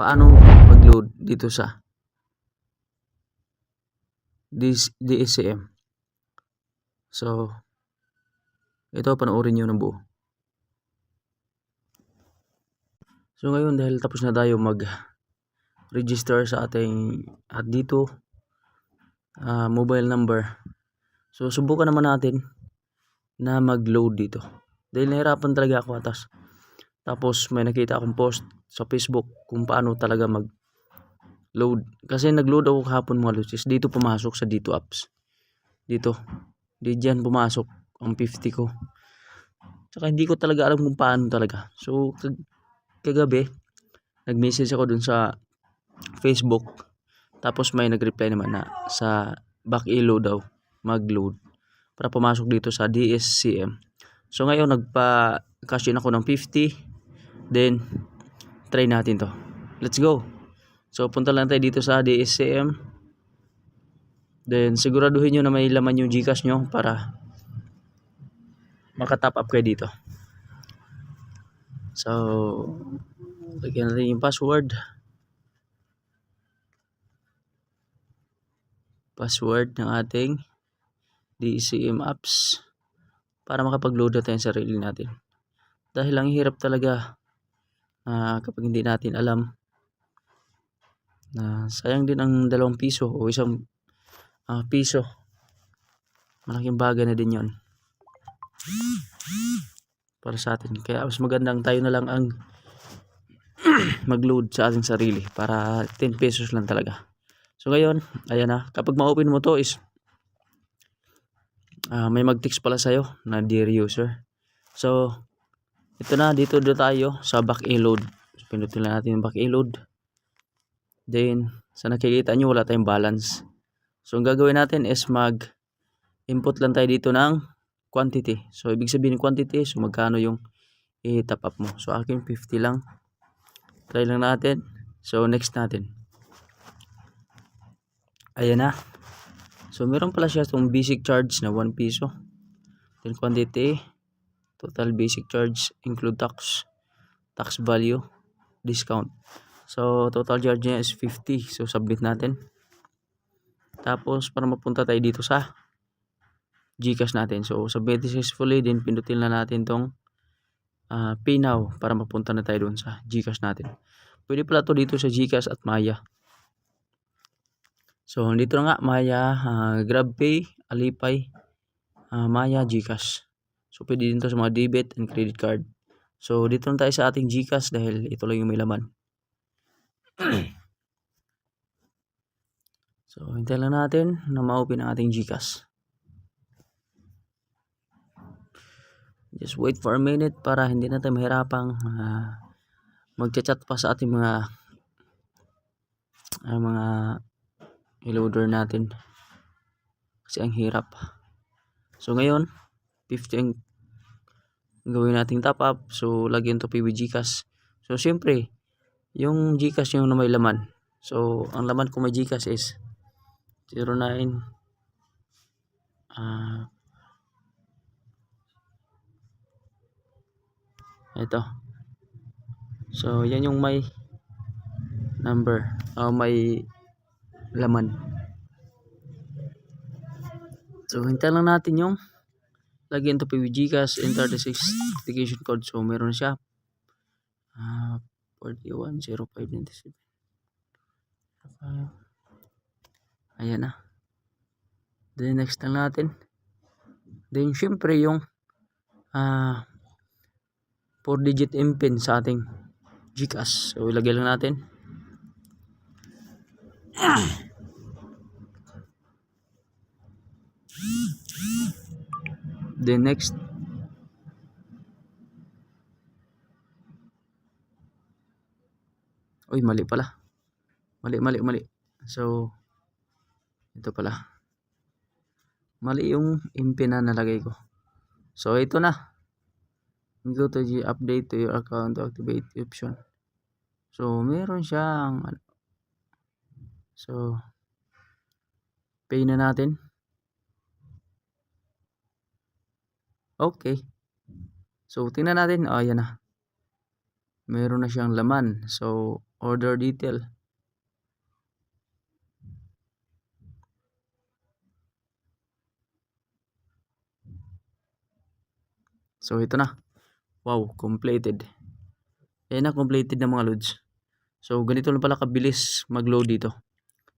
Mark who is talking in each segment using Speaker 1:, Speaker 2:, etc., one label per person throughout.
Speaker 1: paano mag-load dito sa DS DSCM. So, ito panoorin nyo ng buo. So ngayon dahil tapos na tayo mag register sa ating at dito uh, mobile number. So subukan naman natin na mag-load dito. Dahil nahirapan talaga ako atas. Tapos may nakita akong post sa Facebook kung paano talaga mag load. Kasi nag-load ako kahapon mga lucis. Dito pumasok sa dito apps. Dito. Di dyan pumasok ang 50 ko. Tsaka hindi ko talaga alam kung paano talaga. So kag kagabi nag-message ako dun sa Facebook. Tapos may nag-reply naman na sa back ilo daw mag-load para pumasok dito sa DSCM. So ngayon nagpa-cash in ako ng 50. Then try natin to. Let's go. So punta lang tayo dito sa DSCM. Then siguraduhin nyo na may laman yung Gcash nyo para makatap up kayo dito. So lagyan natin yung password. Password ng ating DCM apps para makapag-load na tayo sa sarili natin. Dahil ang hirap talaga uh, kapag hindi natin alam na sayang din ang dalawang piso o isang uh, piso. Malaking bagay na din yon para sa atin. Kaya mas magandang tayo na lang ang mag-load sa ating sarili para 10 pesos lang talaga. So ngayon, ayan na. Kapag ma-open mo to is uh, may mag-text pala sa'yo na dear user. So, ito na, dito na tayo sa back e-load. So, pinutin lang natin yung back e-load. Then, sa nakikita nyo, wala tayong balance. So, ang gagawin natin is mag-input lang tayo dito ng quantity. So, ibig sabihin ng quantity, so magkano yung i-top up mo. So, akin 50 lang. Try lang natin. So, next natin. Ayan na. So, meron pala siya itong basic charge na 1 piso. Then quantity, total basic charge, include tax, tax value, discount. So, total charge niya is 50. So, submit natin. Tapos, para mapunta tayo dito sa Gcash natin. So, submit successfully. Then, pindutin na natin tong uh, Pay Now para mapunta na tayo doon sa Gcash natin. Pwede pala to dito sa Gcash at Maya. So, dito na nga, Maya, uh, GrabPay, Alipay, uh, Maya, Gcash. So, pwede din to sa mga debit and credit card. So, dito na tayo sa ating Gcash dahil ito lang yung may laman. so, hintay lang natin na ma-open ang ating Gcash. Just wait for a minute para hindi na tayo mahirapang uh, magchat-chat pa sa ating mga uh, mga i-loader natin kasi ang hirap so ngayon 50 ang gawin nating top up. So lagyan to PB Gcash. So siyempre yung Gcash yung na may laman. So ang laman ko may Gcash is 09 ah uh, ito. So yan yung may number uh, may laman. So, hintay lang natin yung lagyan to PVG Gcash, enter the 6 application code. So, meron siya. Uh, 410597. Ayan na. Then, next lang natin. Then, syempre, yung uh, 4 digit MPIN sa ating Gcash. So, ilagay lang natin. The next Uy, mali pala. Mali, mali, mali. So, ito pala. Mali yung impin na nalagay ko. So, ito na. Go to the update to your account to activate option. So, meron siyang ano, So, pay na natin. Okay. So, tingnan natin. Oh, yan na. meron na siyang laman. So, order detail. So, ito na. Wow, completed. Ayan na, completed na mga loads. So, ganito lang pala kabilis mag-load dito.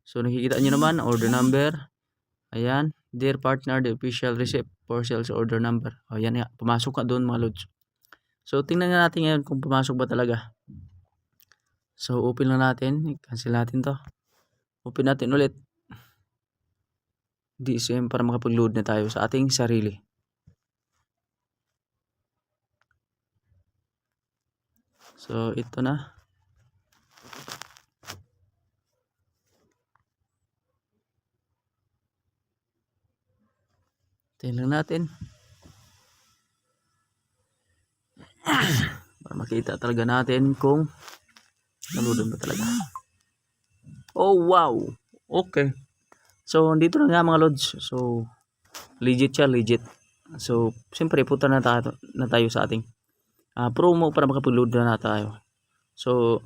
Speaker 1: So, nakikita nyo naman, order number. Ayan, dear partner, the official receipt for sales order number. O, yan nga, pumasok ka doon mga loads. So, tingnan nga natin ngayon kung pumasok ba talaga. So, open lang natin. Cancel natin to. Open natin ulit. DSM para makapag-load na tayo sa ating sarili. So, ito na. Tingnan natin. Para makita talaga natin kung naludan ba talaga. Oh, wow. Okay. So, dito na nga mga lods. So, legit siya, legit. So, siyempre, punta na tayo, na tayo sa ating ah, promo para makapag-load na, na tayo. So,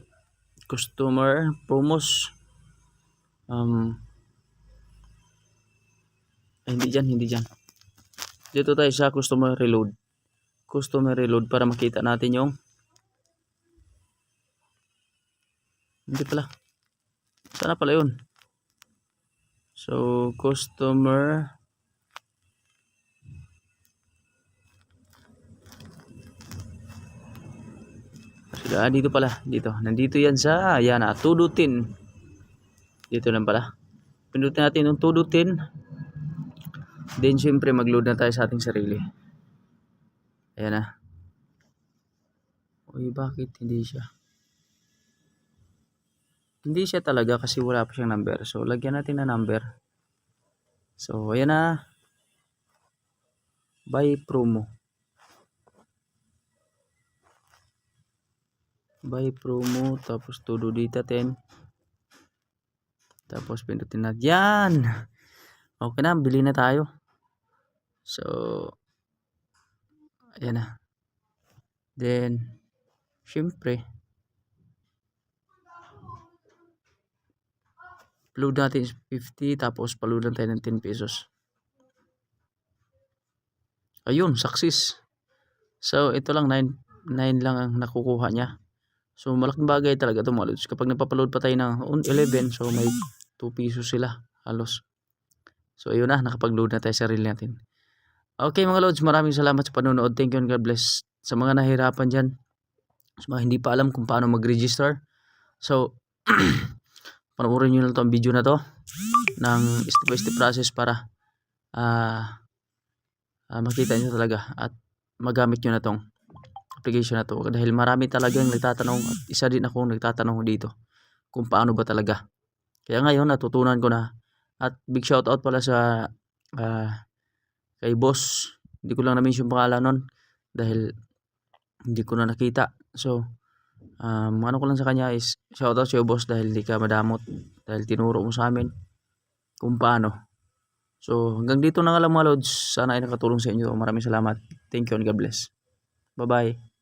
Speaker 1: customer promos. Um, ay, hindi dyan, hindi dyan. Dito tayo sa customer reload. Customer reload para makita natin yung hindi pala. Sana pala yun. So, customer ah, dito pala. Dito. Nandito yan sa, yan ah, tudutin. Dito lang pala. Pindutin natin yung tudutin. Then, syempre, mag-load na tayo sa ating sarili. Ayan na. Uy, bakit hindi siya? Hindi siya talaga kasi wala pa siyang number. So, lagyan natin na number. So, ayan na. Buy promo. Buy promo. Tapos, todo data 10. Tapos, pindutin natin. Yan! Okay na, bili na tayo. So, ayan na. Then, syempre, load natin is 50 tapos paludan tayo ng 10 pesos. Ayun, success. So, ito lang 9, 9 lang ang nakukuha niya. So, malaking bagay talaga ito mga lods. Kapag napapaload pa tayo ng 11, so may 2 pesos sila halos. So, ayun na, nakapag-load na tayo sa reel natin. Okay mga lods, maraming salamat sa panonood. Thank you and God bless. Sa mga nahirapan dyan, sa mga hindi pa alam kung paano mag-register. So, panoorin nyo na to ang video na to ng step by step process para ah ah, makita nyo talaga at magamit nyo na tong application na to dahil marami talagang nagtatanong at isa din ako nagtatanong dito kung paano ba talaga kaya ngayon natutunan ko na at big shout out pala sa ah, kay boss. Hindi ko lang na-mention pangalan nun dahil hindi ko na nakita. So um, ano ko lang sa kanya is shout out sa'yo boss dahil di ka madamot dahil tinuro mo sa amin kung paano. So hanggang dito na nga lang mga lods. Sana ay nakatulong sa inyo. Maraming salamat. Thank you and God bless. Bye bye